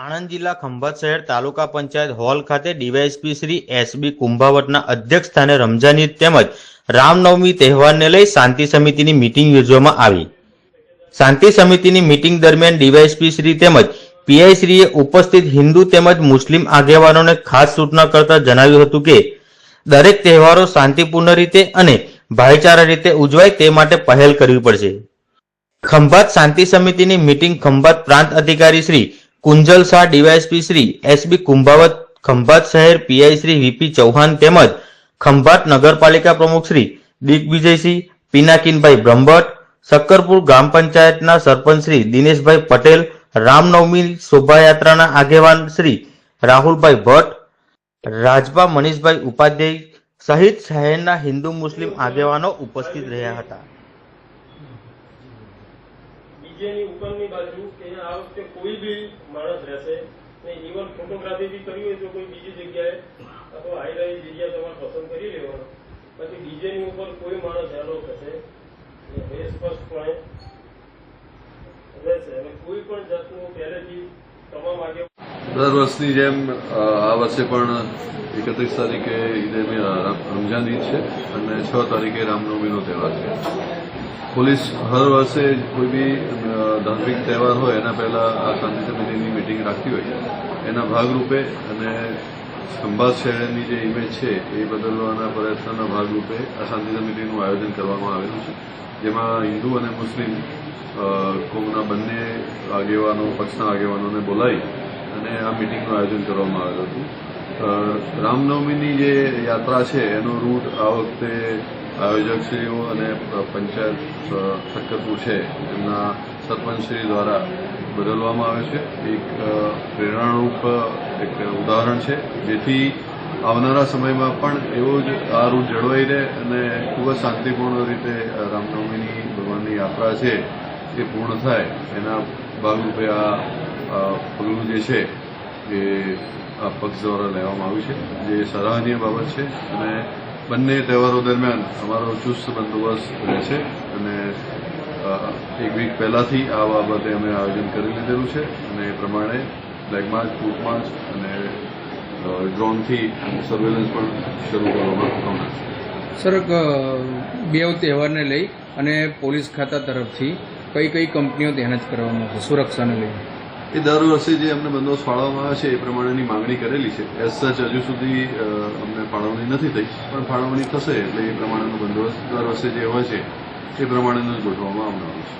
આણંદ જિલ્લા ખંભાત શહેર તાલુકા પંચાયત હોલ ખાતે ડીવાયએસપી શ્રી એસબી કુંભાવટના અધ્યક્ષ સ્થાને રમઝાન ઈદ તેમજ રામનવમી તહેવારને લઈ શાંતિ સમિતિની મિટિંગ યોજવામાં આવી. શાંતિ સમિતિની મિટિંગ દરમિયાન ડીવાયએસપી શ્રી તેમજ પીઆઈ ઉપસ્થિત હિન્દુ તેમજ મુસ્લિમ આગેવાનોને ખાસ સૂચના કરતા જણાવ્યું હતું કે, દરેક તહેવારો શાંતિપૂર્ણ રીતે અને ભાઈચારા રીતે ઉજવાય તે માટે પહેલ કરવી પડશે. ખંભાત શાંતિ સમિતિની મીટિંગ ખંભાત પ્રાંત અધિકારી શ્રી કુંજલ શાહ, ડીવાયએસપી શ્રી એસબી કુંભાવત, ખંભાત શહેર, પીઆઈ શ્રી વીપી ચૌહાણ તેમજ ખંભાત નગરપાલિકા પ્રમુખ શ્રી દિગ્વિજયસિંહ, પિનાકીનભાઈ બ્રહ્મભટ્ટ શક્કરપુર ગ્રામ પંચાયતના સરપંચ શ્રી દિનેશભાઈ પટેલ, રામનવમી શોભાયાત્રાના આગેવાન શ્રી રાહુલભાઈ ભટ્ટ, રાજભા મનીષભાઈ ઉપાધ્યાય સહિત શહેરના હિન્દુ મુસ્લિમ આગેવાનો ઉપસ્થિત રહ્યા હતા. ડીજેની ઉપરની બાજુ કે આ વખતે કોઈ બી માણસ રહેશે ને ઇવન ફોટોગ્રાફી બી કરવી હોય તો કોઈ બીજી જગ્યાએ અથવા હાઈલાઈટ જગ્યા તમારે પસંદ કરી લેવાનો. પછી ડીજેની ઉપર કોઈ માણસ એલો થશે એ સ્પષ્ટપણે રહેશે. અને કોઈ પણ જાતનું પહેલેથી તમામ આગે દર વર્ષની જેમ આ વર્ષે પણ એકત્રીસ તારીખે ઈદે રમઝાન ઈદ છે અને છ તારીખે રામનવમીનો તહેવાર છે. પોલીસ હર વર્ષે કોઈ બી ધાર્મિક તહેવાર હોય, એના પહેલા આ શાંતિ સમિતિની મિટિંગ રાખતી હોય. એના ભાગરૂપે અને ખંભાત શહેરની જે ઇમેજ છે, એ બદલવાના પ્રયત્નના ભાગરૂપે આ શાંતિ સમિતિનું આયોજન કરવામાં આવેલું છે. જેમાં હિન્દુ અને મુસ્લિમ કોમના બંને આગેવાનો, પક્ષના આગેવાનોને બોલાવી અને આ મિટિંગનું આયોજન કરવામાં આવેલું હતું. રામનવમીની જે યાત્રા છે, એનો રૂટ આ વખતે આયોજકશ્રીઓ અને પંચાયત સક્કરપુર છે. એમના સરપંચશ્રી દ્વારા બદલવામાં આવે છે. એક પ્રેરણારૂપ, એક ઉદાહરણ છે, જેથી આવનારા સમયમાં પણ એવો જ આ રૂટ જળવાઈ રહે અને ખૂબ જ શાંતિપૂર્ણ રીતે રામનવમીની ભગવાનની યાત્રા છે, એ પૂર્ણ થાય. એના ભાગરૂપે આ પગલું જે છે એ આ પક્ષ દ્વારા લેવામાં આવ્યું છે, જે સરાહનીય બાબત છે. અને બંને તહેવારો દરમિયાન અમારો ચુસ્ત બંદોબસ્ત રહેશે અને એક વીક પહેલાંથી આ બાબતે અમે આયોજન કરી લીધેલું છે. અને એ પ્રમાણે ફ્લેગ માર્ચ, ફૂટ માર્ચ અને ડ્રોનથી સર્વેલન્સ પણ શરૂ કરવામાં આવનાર છે. સર બે તહેવારને લઈ અને પોલીસ ખાતા તરફથી કઈ કઈ કંપનીઓ ધ્યાન જ કરવામાં આવશે, સુરક્ષાને લઈને? એ દર વર્ષે જે અમને બંદોબસ્ત ફાળવવામાં આવે છે, એ પ્રમાણેની માંગણી કરેલી છે. એઝ સચ હજુ સુધી અમને ફાળવણી નથી થઈ, પણ ફાળવણી થશે એટલે એ પ્રમાણેનો બંદોબસ્ત દર વર્ષે જે હોય છે, એ પ્રમાણેનું જ ગોઠવવામાં આવનારું છે.